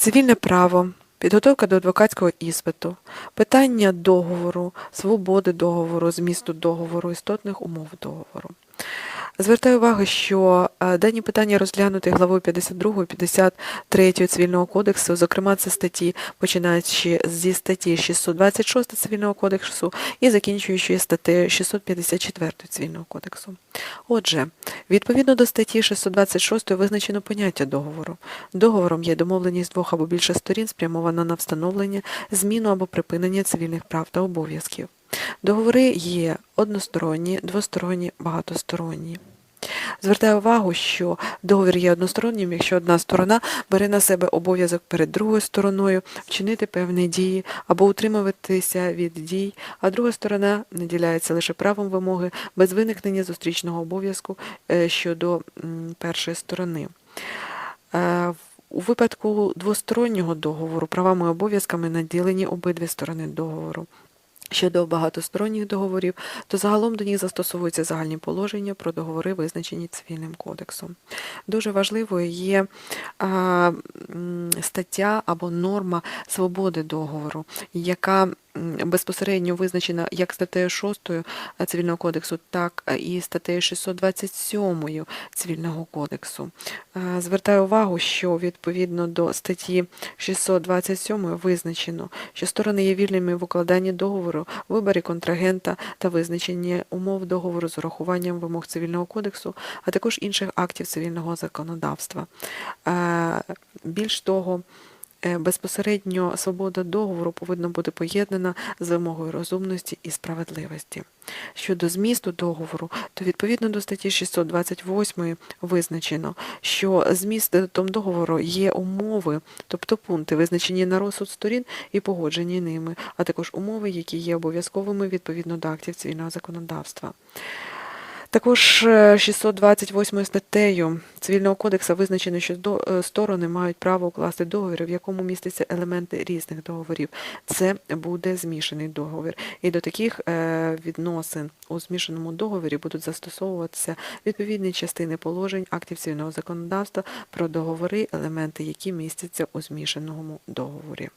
Цивільне право, підготовка до адвокатського іспиту, питання договору, свободи договору, змісту договору, істотних умов договору. Звертаю увагу, що е, дані питання розглянуті главою 52 53 Цивільного кодексу, зокрема, це статті, починаючи зі статті 626 Цивільного кодексу і закінчуючи статтею 654 Цивільного кодексу. Отже, відповідно до статті 626 визначено поняття договору. Договором є домовленість двох або більше сторін, спрямована на встановлення, зміну або припинення цивільних прав та обов'язків. Договори є односторонні, двосторонні, багатосторонні. Звертаю увагу, що договір є одностороннім, якщо одна сторона бере на себе обов'язок перед другою стороною вчинити певні дії або утримуватися від дій, а друга сторона наділяється лише правом вимоги без виникнення зустрічного обов'язку е, щодо першої сторони. Е, У випадку двостороннього договору правами і обов'язками наділені обидві сторони договору. Щодо багатосторонніх договорів, то загалом до них застосовуються загальні положення про договори, визначені цивільним кодексом. Дуже важливою є стаття або норма свободи договору, яка безпосередньо визначена як статтею 6 Цивільного кодексу, так і статтею 627 Цивільного кодексу. Е, Звертаю увагу, що відповідно до статті 627 визначено, що сторони є вільними в укладанні договору, виборі контрагента та визначенні умов договору з урахуванням вимог цивільного кодексу, а також інших актів цивільного законодавства. Е, Більш того, е, безпосередньо свобода договору повинна бути поєднана з вимогою розумності і справедливості. Щодо змісту договору, то відповідно до статті 628 визначено, що змістом договору є умови, тобто пункти, визначені на розсуд сторін і погоджені ними, а також умови, які є обов'язковими відповідно до актів цивільного законодавства. Також е, 628 статтею Цивільного кодексу визначено, що е, сторони мають право укласти договір, в якому містяться елементи різних договорів. Це буде змішаний договір. І до таких е, відносин у змішаному договорі будуть застосовуватися відповідні частини положень актів цивільного законодавства про договори, елементи, які містяться у змішаному договорі.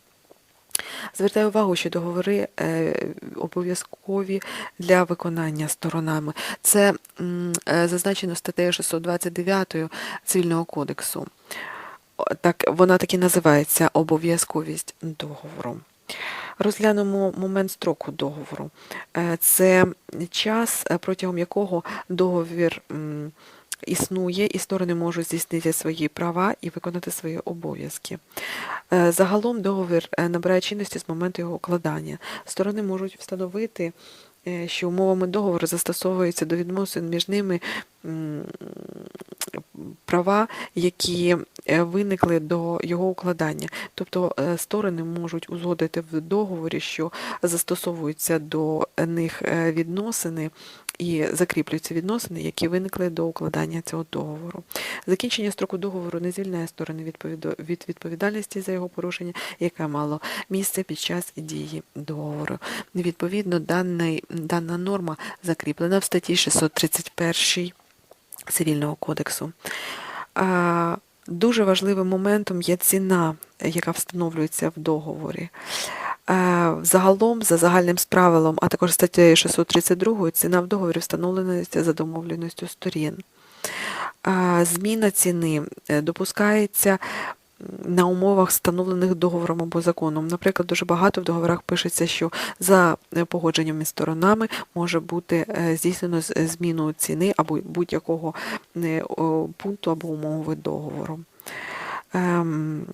Звертаю увагу, що договори е, обов'язкові для виконання сторонами. Це е, зазначено статтею 629 Цивільного кодексу. Так, вона так і називається обов'язковість договору. Розглянемо момент строку договору. Е, Це час, протягом якого договір існує, і сторони можуть здійснити свої права і виконати свої обов'язки. Е, Загалом договір е, набирає чинності з моменту його укладання. Сторони можуть встановити, е, що умовами договору застосовуються до відносин між ними права, які виникли до його укладання. Тобто сторони можуть узгодити в договорі, що застосовуються до них відносини. І закріплюються відносини, які виникли до укладання цього договору. Закінчення строку договору не звільняє сторони від відповідальності за його порушення, яке мало місце під час дії договору. Відповідно, даний, дана норма закріплена в статті 631 Цивільного кодексу. Дуже важливим моментом є ціна, яка встановлюється в договорі. Е, Загалом, за загальним правилом, а також статтею 632, ціна в договорі встановлена за домовленістю сторін. Е, Зміна ціни е, допускається на умовах, встановлених договором або законом. Наприклад, дуже багато в договорах пишеться, що за погодженням із сторонами може бути здійснено зміну ціни або будь-якого пункту або умови договору. Ем,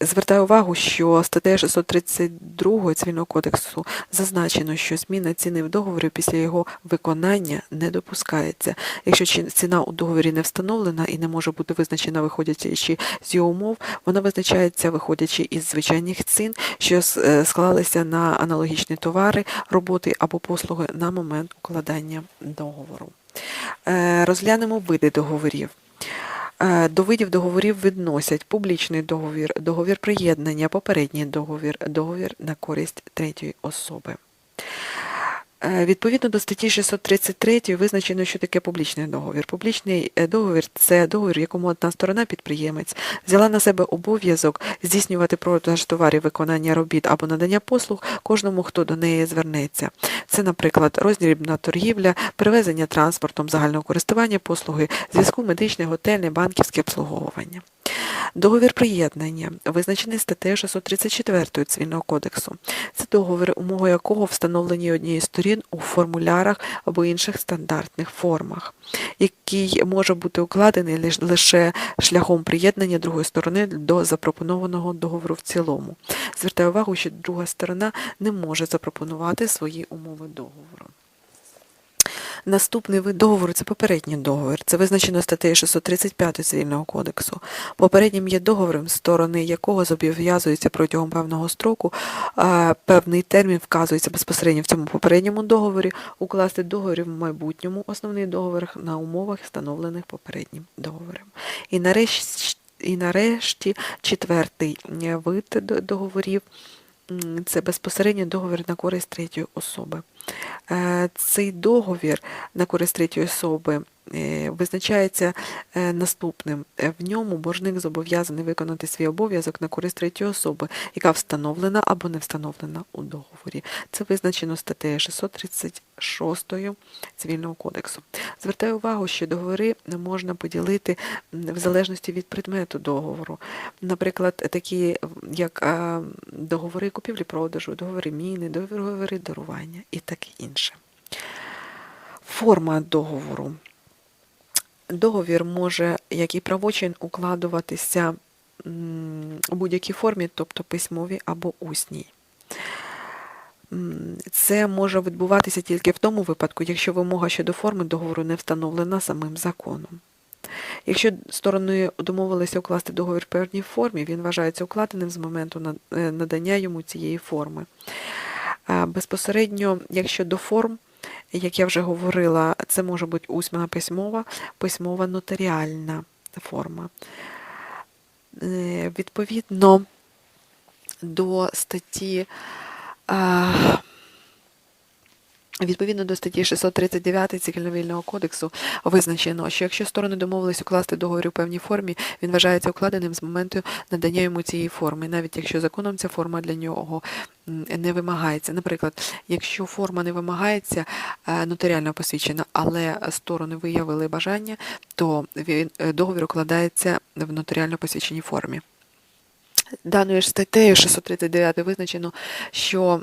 Звертаю увагу, що статтею 632 Цивільного кодексу зазначено, що зміна ціни в договорі після його виконання не допускається. Якщо ціна у договорі не встановлена і не може бути визначена, виходячи з його умов, вона визначається, виходячи із звичайних цін, що е, склалися на аналогічні товари, роботи або послуги на момент укладання договору. Е, Розглянемо види договорів. Е, До видів договорів відносять публічний договір, договір приєднання, попередній договір, договір на користь третьої особи. Е, Відповідно до статті 633 визначено, що таке публічний договір. Публічний е, договір це договір, в якому одна сторона підприємець взяла на себе обов'язок здійснювати продаж товарів, виконання робіт або надання послуг кожному, хто до неї звернеться. Це, наприклад, роздрібна торгівля, перевезення транспортом загального користування послуги, зв'язку медичне, готельне, банківське обслуговування. Договір приєднання визначений статтею 634 Цивільного кодексу. Це договір, умови якого встановлені однією з сторін у формулярах або інших стандартних формах, який може бути укладений лише шляхом приєднання другої сторони до запропонованого договору в цілому. Звертаю увагу, що друга сторона не може запропонувати свої умови договору. Наступний вид договору це попередній договір. Це визначено статтею 635 Цивільного кодексу. Попереднім є договором, сторони якого зобов'язуються протягом певного строку, певний термін вказується безпосередньо в цьому попередньому договорі, укласти договір в майбутньому, основний договір на умовах, встановлених попереднім договором. І нарешті, і нарешті четвертий е, вид договорів це безпосередньо договір на користь третьої особи. Е, Цей договір на користь третьої особи е, визначається е, наступним. В ньому боржник зобов'язаний виконати свій обов'язок на користь третьої особи, яка встановлена або не встановлена у договорі. Це визначено статтею 636 Цивільного кодексу. Звертаю увагу, що договори можна поділити в залежності від предмету договору. Наприклад, такі як договори купівлі-продажу, договори міни, договори дарування і таке інше. Форма договору. Договір може, як і правочин, укладуватися у будь-якій формі, тобто письмовій або усній. Це може відбуватися тільки в тому випадку, якщо вимога щодо форми договору не встановлена самим законом. Якщо сторони домовилися укласти договір в певній формі, він вважається укладеним з моменту е, надання йому цієї форми. Безпосередньо, якщо до форм, як я вже говорила, це може бути усна письмова, письмова нотаріальна форма. Е, Відповідно до статті Відповідно до статті 639 Цивільно-вільного кодексу визначено, що якщо сторони домовились укласти договір у певній формі, він вважається укладеним з моменту надання йому цієї форми, навіть якщо законом ця форма для нього не вимагається. Наприклад, якщо форма не вимагається е, нотаріально посвідчена, але сторони виявили бажання, то е, договір укладається в нотаріально посвідченій формі. Даною ж статтею 639 визначено, що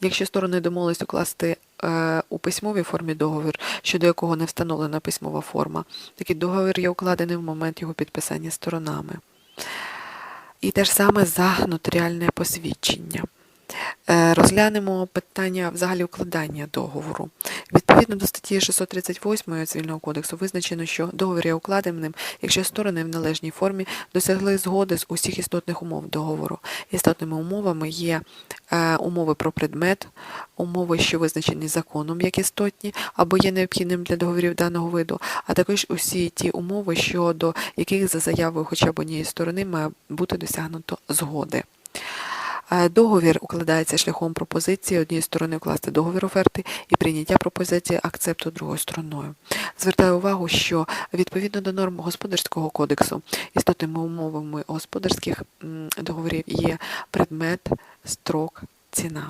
якщо сторони домовились укласти е, у письмовій формі договір, щодо якого не встановлена письмова форма, такий договір є укладений в момент його підписання сторонами. І те ж саме за нотаріальне посвідчення. Е, Розглянемо питання взагалі укладання договору. Відповідно до статті 638 Цивільного кодексу визначено, що договір є укладеним, якщо сторони в належній формі досягли згоди з усіх істотних умов договору. Істотними умовами є е, умови про предмет, умови, що визначені законом як істотні, або є необхідним для договорів даного виду, а також усі ті умови, щодо яких за заявою хоча б однієї сторони має бути досягнуто згоди. Е, Договір укладається шляхом пропозиції однієї сторони укласти договір оферти і прийняття пропозиції акцепту другою стороною. Звертаю увагу, що відповідно до норм господарського кодексу істотними умовами господарських договорів є предмет, строк, ціна.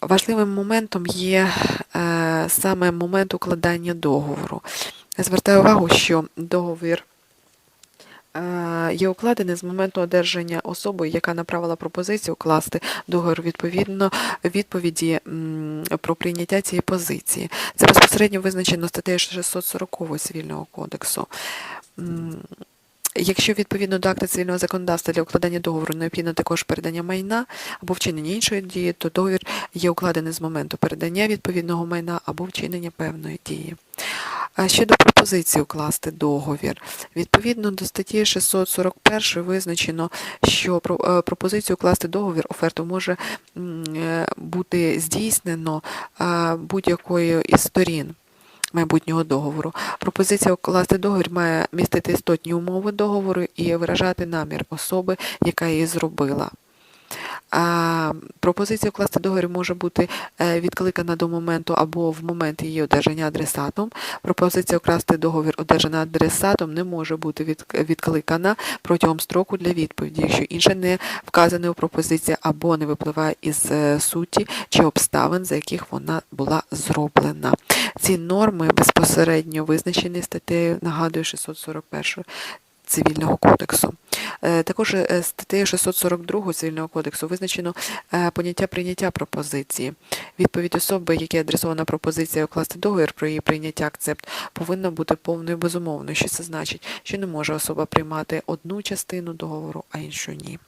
Важливим моментом є е, саме момент укладання договору. Звертаю увагу, що договір є укладений з моменту одержання особою, яка направила пропозицію укласти договір відповідно відповіді про прийняття цієї позиції. Це безпосередньо визначено статтею 640 Цивільного кодексу. Якщо відповідно до акта цивільного законодавства для укладання договору необхідно також передання майна або вчинення іншої дії, то договір є укладений з моменту передання відповідного майна або вчинення певної дії. Щодо пропозиції укласти договір, відповідно до статті 641 визначено, що е, пропозицію укласти договір оферту може е, бути здійснено е, будь-якою із сторін майбутнього договору. Пропозиція укласти договір має містити істотні умови договору і виражати намір особи, яка її зробила. Пропозиція укласти договір може бути е, відкликана до моменту або в момент її одержання адресатом. Пропозиція укласти договір одержана адресатом не може бути відкликана протягом строку для відповіді, якщо інше не вказане у пропозиції або не випливає із е, суті чи обставин, за яких вона була зроблена. Ці норми безпосередньо визначені статтею, нагадую, 641 Цивільного кодексу. Е, Також е, статтею 642 Цивільного кодексу визначено е, поняття прийняття пропозиції. Відповідь особи, якій адресована пропозиція укласти договір про її прийняття акцепт, повинна бути повною безумовною. Що це значить? Що не може особа приймати одну частину договору, а іншу ні.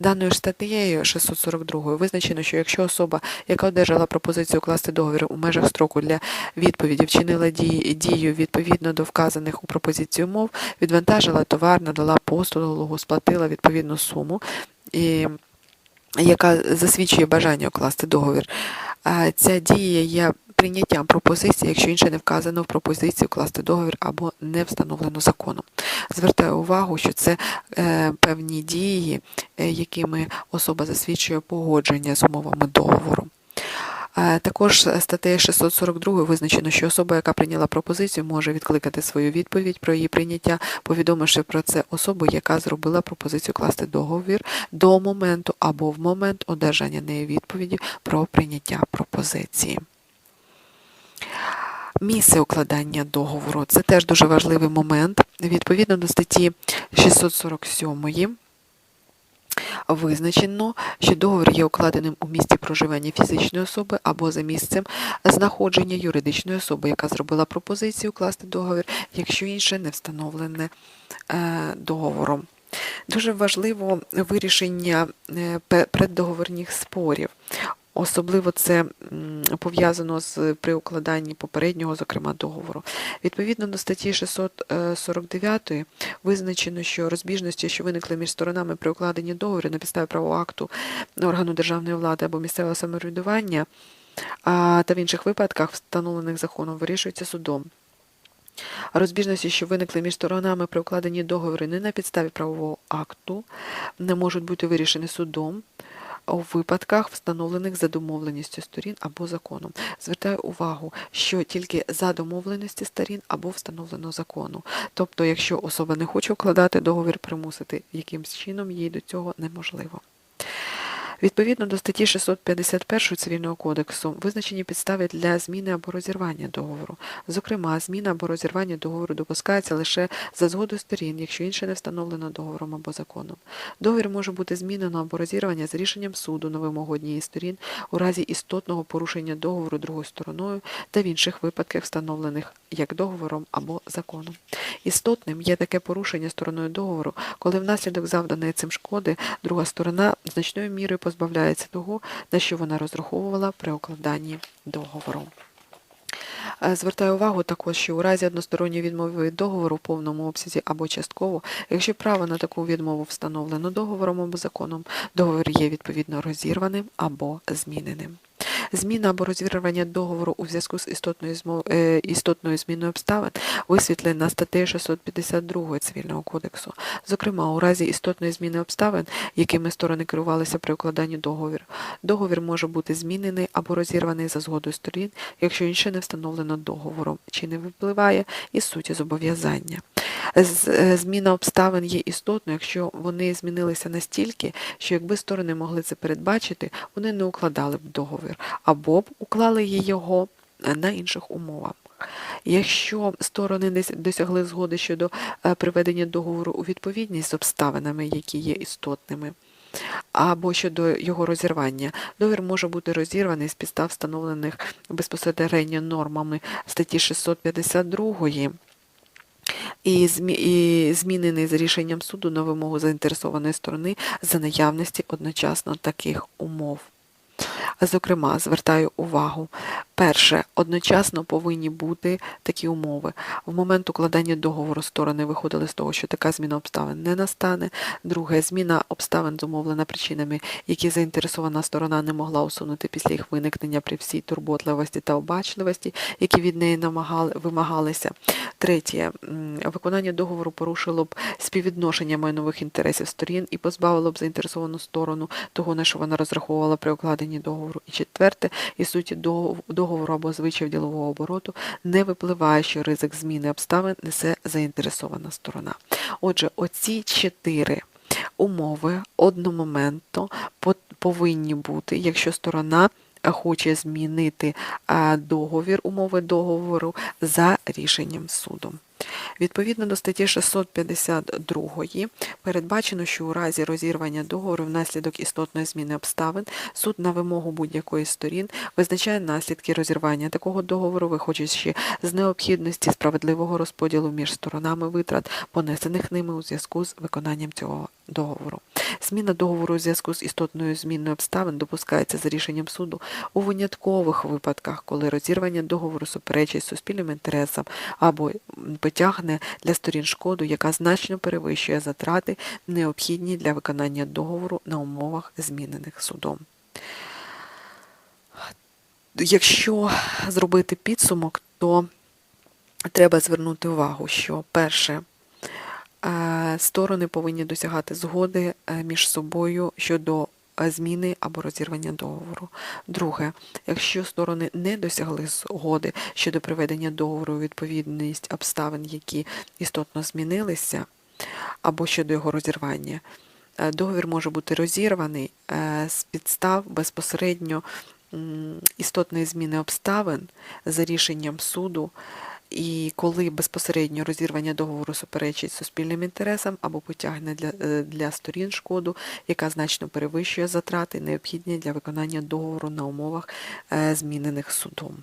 Даною ж статтею 642 визначено, що якщо особа, яка одержала пропозицію укласти договір у межах строку для відповіді, вчинила дію відповідно до вказаних у пропозиції умов, відвантажила товар, надала послугу, сплатила відповідну суму, і, яка засвідчує бажання укласти договір, ця дія є прийняттям пропозиції, якщо інше не вказано в пропозиції укласти договір або не встановлено законом. Звертаю увагу, що це е, певні дії, е, якими особа засвідчує погодження з умовами договору. Також статтею 642 визначено, що особа, яка прийняла пропозицію, може відкликати свою відповідь про її прийняття, повідомивши про це особу, яка зробила пропозицію класти договір до моменту або в момент одержання неї відповіді про прийняття пропозиції. Місце укладання договору це теж дуже важливий момент. Відповідно до статті 647 визначено, що договір є укладеним у місті проживання фізичної особи або за місцем знаходження юридичної особи, яка зробила пропозицію укласти договір, якщо інше не встановлене е, договором. Дуже важливо вирішення е, преддоговорних спорів. Особливо це пов'язано з при укладанні попереднього, зокрема, договору. Відповідно до статті 649 визначено, що розбіжності, що виникли між сторонами при укладенні договору на підставі правового акту органу державної влади або місцевого самоврядування, та в інших випадках, встановлених законом, вирішуються судом. Розбіжності, що виникли між сторонами при укладенні договору не на підставі правового акту, не можуть бути вирішені судом у випадках, встановлених за домовленістю сторін або законом. Звертаю увагу, що тільки за домовленості сторін або встановлено закону. Тобто, якщо особа не хоче укладати договір, примусити якимсь чином їй до цього неможливо. Відповідно до статті 651 Цивільного кодексу визначені підстави для зміни або розірвання договору. Зокрема, зміна або розірвання договору допускається лише за згодою сторін, якщо інше не встановлено договором або законом. Договір може бути змінено або розірвання з рішенням суду на вимогу однієї сторін у разі істотного порушення договору другою стороною та в інших випадках, встановлених як договором або законом. Істотним є таке порушення стороною договору, коли внаслідок завданої цим шкоди друга сторона значною мірою позбавляється того, на що вона розраховувала при укладанні договору. Е, Звертаю увагу також, що у разі односторонньої відмови від договору в повному обсязі або частково, якщо право на таку відмову встановлено договором або законом, договір є відповідно розірваним або зміненим. Зміна або розірвання договору у зв'язку з істотною, змо- е, істотною зміною обставин висвітлена статтею 652 Цивільного кодексу. Зокрема, у разі істотної зміни обставин, якими сторони керувалися при укладанні договору, договір може бути змінений або розірваний за згодою сторін, якщо інше не встановлено договором чи не випливає із суті зобов'язання. Е, Зміна обставин є істотною, якщо вони змінилися настільки, що якби сторони могли це передбачити, вони не укладали б договір або б уклали його на інших умовах. Якщо сторони досягли згоди щодо е, приведення договору у відповідність з обставинами, які є істотними, або щодо його розірвання, договір може бути розірваний з підстав, встановлених безпосередньо нормами статті 652 і, змі... і змінений за рішенням суду на вимогу заінтересованої сторони за наявності одночасно таких умов. Зокрема, звертаю увагу, Перше, одночасно повинні бути такі умови. В момент укладання договору сторони виходили з того, що така зміна обставин не настане. Друге, зміна обставин зумовлена причинами, які заінтересована сторона не могла усунути після їх виникнення при всій турботливості та обачливості, які від неї намагали, вимагалися. Третє, виконання договору порушило б співвідношення майнових інтересів сторін і позбавило б заінтересовану сторону того, на що вона розраховувала при укладенні договору. І четверте, із суті догов- договору або звичаїв ділового обороту не випливає, що ризик зміни обставин несе заінтересована сторона. Отже, оці чотири умови одномоментно повинні бути, якщо сторона хоче змінити договір, умови договору за рішенням суду. Відповідно до статті 652 передбачено, що у разі розірвання договору внаслідок істотної зміни обставин суд на вимогу будь-якої сторін визначає наслідки розірвання такого договору, виходячи з необхідності справедливого розподілу між сторонами витрат, понесених ними у зв'язку з виконанням цього договору. Зміна договору у зв'язку з істотною зміною обставин допускається за рішенням суду у виняткових випадках, коли розірвання договору суперечить суспільним інтересам або м, потягне для сторін шкоду, яка значно перевищує затрати, необхідні для виконання договору на умовах, змінених судом. Якщо зробити підсумок, то треба звернути увагу, що перше, е, сторони повинні досягати згоди е, між собою щодо зміни або розірвання договору. Друге, якщо сторони не досягли згоди щодо приведення договору у відповідність обставин, які істотно змінилися, або щодо його розірвання, е, договір може бути розірваний е, з підстав безпосередньо істотної зміни обставин за рішенням суду, і коли безпосередньо розірвання договору суперечить суспільним інтересам або потягне для, е, для сторін шкоду, яка значно перевищує затрати, необхідні для виконання договору на умовах, е, змінених судом.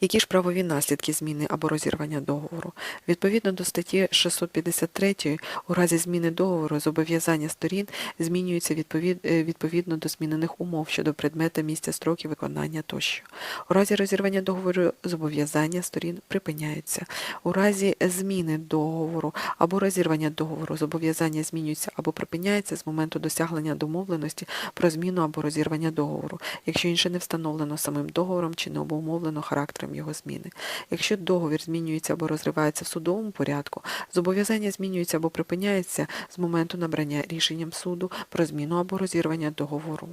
Які ж правові наслідки зміни або розірвання договору? Відповідно до статті 653, у разі зміни договору зобов'язання сторін змінюються е, відповідно до змінених умов щодо предмета, місця, строків виконання тощо. У разі розірвання договору зобов'язання сторін припиняються. У разі зміни договору або розірвання договору зобов'язання змінюються або припиняються з моменту досягнення домовленості про зміну або розірвання договору, якщо інше не встановлено самим договором чи не обумовлено характером його зміни. Якщо договір змінюється або розривається в судовому порядку, зобов'язання змінюється або припиняється з моменту набрання рішенням суду про зміну або розірвання договору.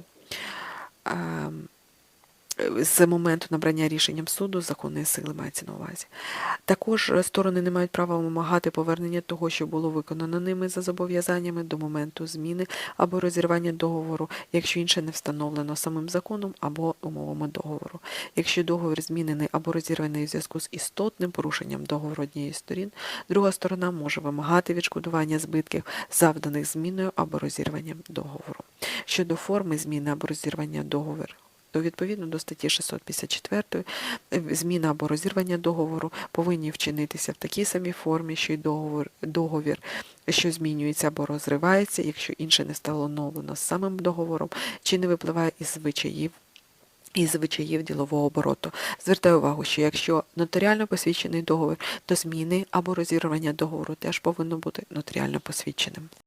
З моменту набрання рішенням суду законної сили мається на увазі. Також е, сторони не мають права вимагати повернення того, що було виконано ними за зобов'язаннями до моменту зміни або розірвання договору, якщо інше не встановлено самим законом або умовами договору. Якщо договір змінений або розірваний у зв'язку з істотним порушенням договору однієї сторін, друга сторона може вимагати відшкодування збитків, завданих зміною або розірванням договору. Щодо форми зміни або розірвання договору, то відповідно до статті 654 е, зміна або розірвання договору повинні вчинитися в такій самій формі, що й договор, договір, що змінюється або розривається, якщо інше не встановлено з самим договором, чи не випливає із звичаїв. І звичаїв ділового обороту. Звертаю увагу, що якщо нотаріально посвідчений договір, то зміни або розірвання договору теж повинно бути нотаріально посвідченим.